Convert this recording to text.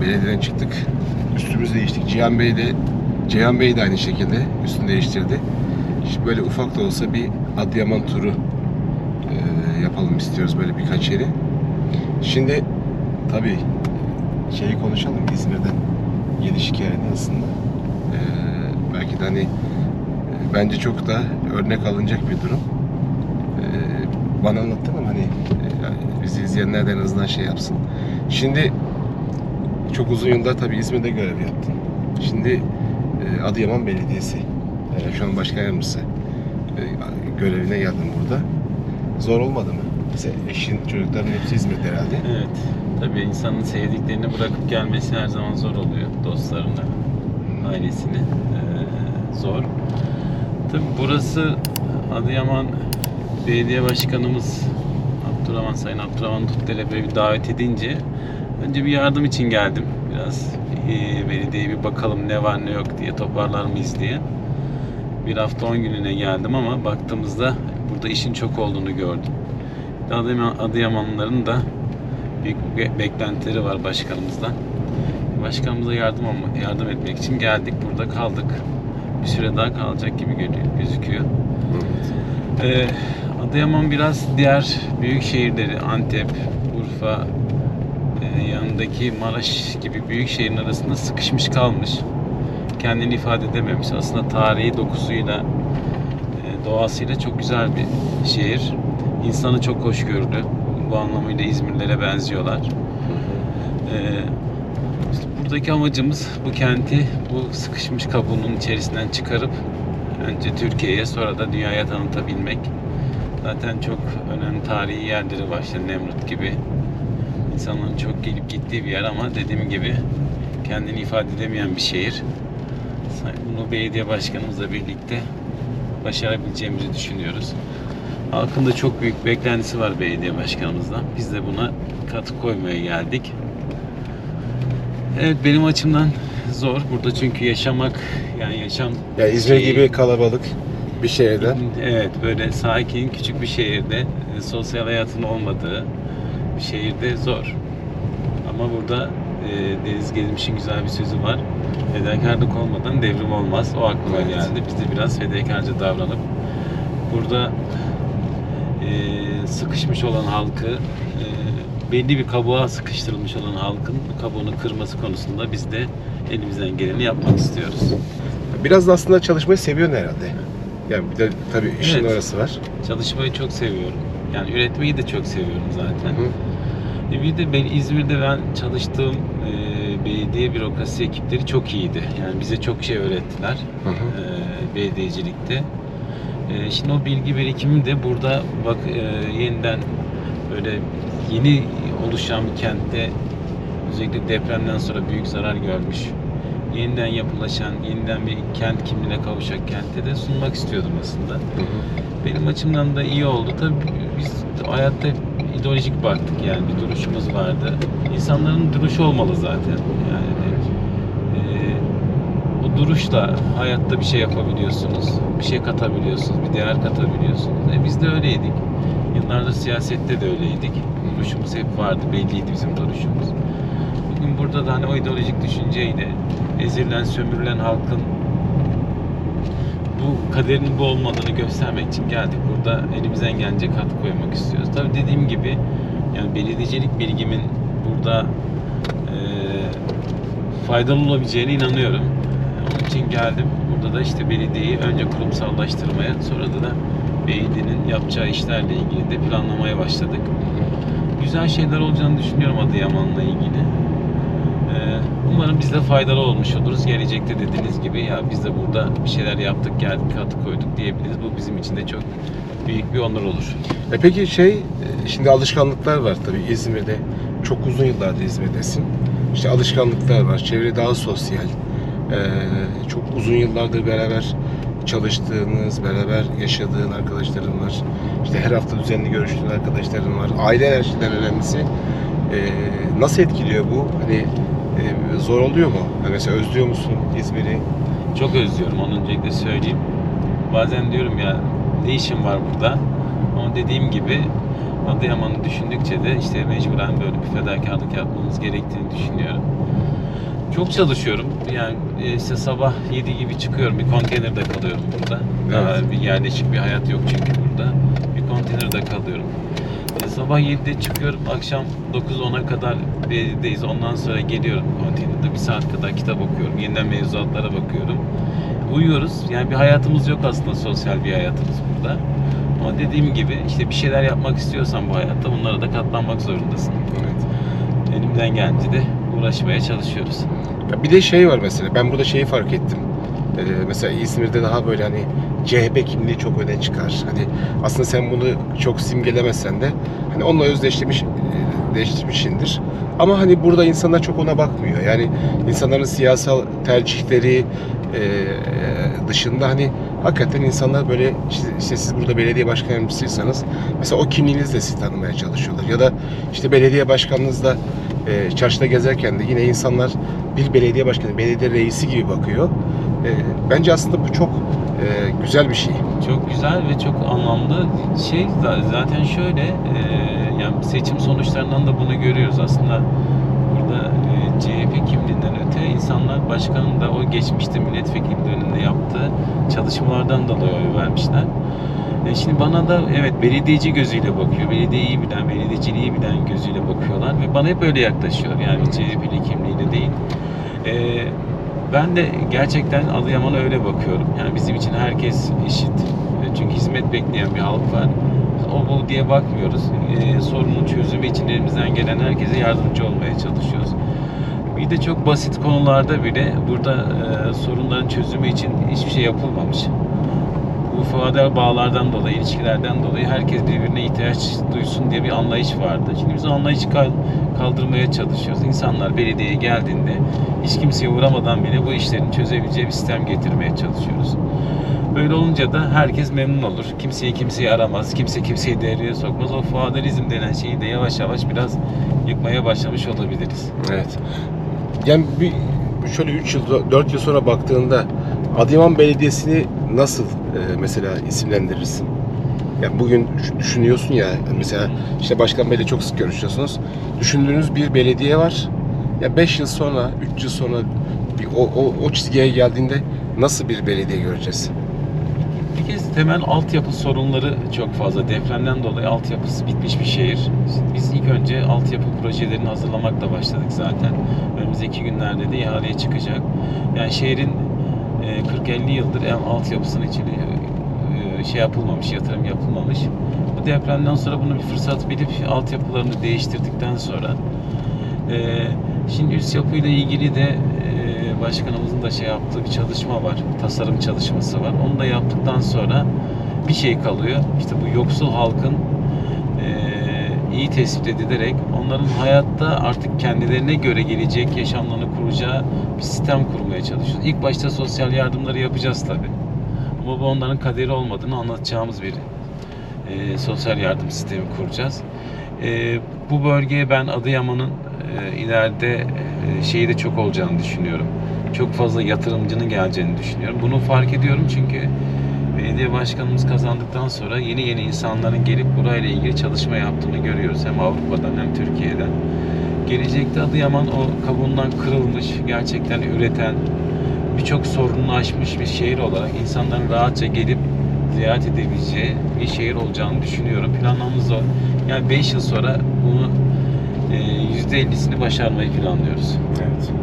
belediyeden çıktık. Üstümüzü değiştik. Cihan Bey de Cihan Bey de aynı şekilde üstünü değiştirdi. Şimdi böyle ufak da olsa bir Adıyaman turu e, yapalım istiyoruz böyle birkaç yeri. Şimdi tabii şeyi konuşalım İzmir'den geliş hikayeni aslında. E, belki de hani e, bence çok da örnek alınacak bir durum. E, bana anlattın ama hani e, bizi izleyenler de en azından şey yapsın. Şimdi çok uzun yıllar tabii İzmir'de görev yaptın. Şimdi e, Adıyaman Belediyesi, e, şu an başkan yardımcısı e, görevine geldim burada. Zor olmadı mı? Mesela eşin, çocukların hepsi İzmir'de herhalde. Evet. Tabii insanın sevdiklerini bırakıp gelmesi her zaman zor oluyor. Dostlarını, ailesini. Ee, zor. Tabii burası Adıyaman Belediye Başkanımız Abdurrahman Sayın Abdurrahman Tutdel'e böyle bir davet edince önce bir yardım için geldim. Biraz e, belediyeye bir bakalım ne var ne yok diye toparlar mıyız diye. Bir hafta 10 gününe geldim ama baktığımızda burada işin çok olduğunu gördüm. Adıyaman, Adıyamanlıların da büyük beklentileri var başkanımızdan. Başkanımıza yardım yardım etmek için geldik. Burada kaldık. Bir süre daha kalacak gibi gö- gözüküyor. Ee, Adıyaman biraz diğer büyük şehirleri Antep, Urfa, e, yanındaki Maraş gibi büyük şehrin arasında sıkışmış kalmış. Kendini ifade edememiş. Aslında tarihi dokusuyla, e, doğasıyla çok güzel bir şehir. İnsanı çok hoşgörülü. Bu anlamıyla İzmirlere benziyorlar. İşte buradaki amacımız bu kenti bu sıkışmış kabuğunun içerisinden çıkarıp önce Türkiye'ye sonra da dünyaya tanıtabilmek. Zaten çok önemli tarihi yerleri var işte Nemrut gibi. İnsanların çok gelip gittiği bir yer ama dediğim gibi kendini ifade edemeyen bir şehir. Bunu belediye başkanımızla birlikte başarabileceğimizi düşünüyoruz. Halkın da çok büyük beklentisi var belediye başkanımızdan. Biz de buna katkı koymaya geldik. Evet benim açımdan zor burada çünkü yaşamak yani yaşam Ya İzmir şeyi- gibi kalabalık bir şehirde. Evet böyle sakin küçük bir şehirde e, sosyal hayatın olmadığı bir şehirde zor. Ama burada e, Deniz Gezmiş'in güzel bir sözü var. Fedakarlık olmadan devrim olmaz. O aklıma Evet. geldi. Biz de biraz fedakarca davranıp burada e, sıkışmış olan halkı e, belli bir kabuğa sıkıştırılmış olan halkın bu kabuğunu kırması konusunda biz de elimizden geleni yapmak istiyoruz. Biraz da aslında çalışmayı seviyorsun herhalde. Yani bir de tabii işin Evet. orası var. Çalışmayı çok seviyorum. Yani üretmeyi de çok seviyorum zaten. Hı. E Bir de ben İzmir'de ben çalıştığım e, belediye bürokrasi ekipleri çok iyiydi. Yani bize çok şey öğrettiler Hı hı. e, belediyecilikte. E, şimdi o bilgi birikimi de burada bak e, yeniden böyle yeni oluşan bir kentte özellikle depremden sonra büyük zarar görmüş. Yeniden yapılaşan, yeniden bir kent kimliğine kavuşacak kentte de sunmak istiyordum aslında. Hı hı. Benim açımdan da iyi oldu. Tabii hayatta ideolojik baktık yani bir duruşumuz vardı. İnsanların duruşu olmalı zaten. Yani e, o duruşla hayatta bir şey yapabiliyorsunuz. Bir şey katabiliyorsunuz. Bir değer katabiliyorsunuz. E, biz de öyleydik. Yıllardır siyasette de öyleydik. Duruşumuz hep vardı. Belliydi bizim duruşumuz. Bugün burada da hani o ideolojik düşünceyle ezilen, sömürülen halkın bu kaderin bu olmadığını göstermek için geldik. Burada elimizden gelince katkı koymak istiyoruz. Tabii dediğim gibi yani belediyecilik bilgimin burada e, faydalı olabileceğine inanıyorum. Onun için geldim. Burada da işte belediyeyi önce kurumsallaştırmaya sonra da, da belediyenin yapacağı işlerle ilgili de planlamaya başladık. Güzel şeyler olacağını düşünüyorum Adıyaman'la ilgili. Ee, Umarım biz de faydalı olmuş oluruz. Gelecekte dediğiniz gibi ya biz de burada bir şeyler yaptık, geldik, katkı koyduk diyebiliriz. Bu bizim için de çok büyük bir onur olur. E peki şey, e, şimdi alışkanlıklar var tabii İzmir'de. Çok uzun yıllardır İzmir'desin. İşte alışkanlıklar var, çevre daha sosyal. E, çok uzun yıllardır beraber çalıştığınız, beraber yaşadığın arkadaşların var. İşte her hafta düzenli görüştüğün arkadaşların var. Aile şeyden önemlisi. E, nasıl etkiliyor bu? Hani e, zor oluyor mu? Hani mesela özlüyor musun İzmir'i? Çok özlüyorum onu öncelikle söyleyeyim. Bazen diyorum ya ne işim var burada? Ama dediğim gibi Adıyaman'ı düşündükçe de işte mecburen böyle bir fedakarlık yapmamız gerektiğini düşünüyorum. Çok çalışıyorum. Yani e, işte sabah 7 gibi çıkıyorum. Bir konteynerde kalıyorum burada. Evet. Daha bir yerleşik bir hayat yok çünkü burada. Bir konteynerde kalıyorum. E, sabah 7'de çıkıyorum. Akşam 9-10'a kadar belediyedeyiz. Ondan sonra geliyorum konteynerde. Bir saat kadar kitap okuyorum. Yeniden mevzuatlara bakıyorum. Uyuyoruz. Yani bir hayatımız yok aslında sosyal bir hayatımız burada. Ama dediğim gibi işte bir şeyler yapmak istiyorsan bu hayatta bunlara da katlanmak zorundasın. Evet. Elimden gelince de uğraşmaya çalışıyoruz. Ya bir de şey var mesela ben burada şeyi fark ettim. Ee, mesela İzmir'de daha böyle hani CHP kimliği çok öne çıkar. Hani aslında sen bunu çok simgelemesen de hani onunla özdeşlemiş e, değiştirmişsindir. Ama hani burada insanlar çok ona bakmıyor. Yani insanların siyasal tercihleri e, dışında hani hakikaten insanlar böyle işte, siz burada belediye başkan mesela o kimliğinizle sizi tanımaya çalışıyorlar. Ya da işte belediye başkanınızla e, çarşıda gezerken de yine insanlar bir belediye başkanı, belediye reisi gibi bakıyor. E, bence aslında bu çok e, güzel bir şey. Çok güzel ve çok anlamlı şey za- zaten şöyle e, yani seçim sonuçlarından da bunu görüyoruz aslında burada e, CHP kimliğinden öte insanlar başkanın da o geçmişte milletvekili döneminde yaptığı çalışmalardan dolayı oy vermişler. E şimdi bana da evet belediyeci gözüyle bakıyor. Belediyeyi bilen, belediyeciliği bilen gözüyle bakıyorlar ve bana hep öyle yaklaşıyor. Yani CHP'li kimliğiyle değil. E, ben de gerçekten Adıyaman'a öyle bakıyorum. Yani bizim için herkes eşit. E, Çünkü hizmet bekleyen bir halk var. O bu diye bakmıyoruz. E, sorunun çözümü için elimizden gelen herkese yardımcı olmaya çalışıyoruz. Bir de çok basit konularda bile burada e, sorunların çözümü için hiçbir şey yapılmamış. Bu feodal bağlardan dolayı, ilişkilerden dolayı herkes birbirine ihtiyaç duysun diye bir anlayış vardı. Şimdi biz o anlayışı kal- kaldırmaya çalışıyoruz. İnsanlar belediyeye geldiğinde hiç kimseye uğramadan bile bu işlerin çözebileceği bir sistem getirmeye çalışıyoruz. Böyle olunca da herkes memnun olur. Kimseyi kimseyi aramaz, kimse kimseyi devreye sokmaz. O feodalizm denen şeyi de yavaş yavaş biraz yıkmaya başlamış olabiliriz. Evet. Yani bir şöyle 3 yıl, 4 yıl sonra baktığında Adıyaman Belediyesi'ni nasıl e, mesela isimlendirirsin? Yani bugün düş- düşünüyorsun ya mesela işte Başkan Bey'le çok sık görüşüyorsunuz. Düşündüğünüz bir belediye var. Ya 5 yıl sonra, 3 yıl sonra bir o, o, o çizgiye geldiğinde nasıl bir belediye göreceğiz? Bir kez temel altyapı sorunları çok fazla. Depremden dolayı altyapısı bitmiş bir şehir. Biz ilk önce altyapı projelerini hazırlamakla başladık zaten. Önümüzdeki günlerde de ihaleye çıkacak. Yani şehrin 40-50 yıldır en altyapısının içine e, şey yapılmamış, yatırım yapılmamış. Bu depremden sonra bunu bir fırsat bilip altyapılarını değiştirdikten sonra e, şimdi üst yapıyla ilgili de e, başkanımızın da şey yaptığı bir çalışma var. Tasarım çalışması var. Onu da yaptıktan sonra bir şey kalıyor. İşte bu yoksul halkın e, iyi tespit edilerek onların hayatta artık kendilerine göre gelecek yaşamlarını kuracağı bir sistem kurmaya çalışıyoruz. İlk başta sosyal yardımları yapacağız tabi. Ama bu onların kaderi olmadığını anlatacağımız bir e, sosyal yardım sistemi kuracağız. E, bu bölgeye ben Adıyaman'ın e, ileride e, şeyi de çok olacağını düşünüyorum. Çok fazla yatırımcının geleceğini düşünüyorum. Bunu fark ediyorum çünkü belediye başkanımız kazandıktan sonra yeni yeni insanların gelip burayla ilgili çalışma yaptığını görüyoruz. Hem Avrupa'dan hem Türkiye'den. Gelecekte Adıyaman o kabuğundan kırılmış, gerçekten üreten, birçok sorununu aşmış bir şehir olarak insanların rahatça gelip ziyaret edebileceği bir şehir olacağını düşünüyorum. Planlamamız o. Yani 5 yıl sonra bunu e, %50'sini başarmayı planlıyoruz. Evet.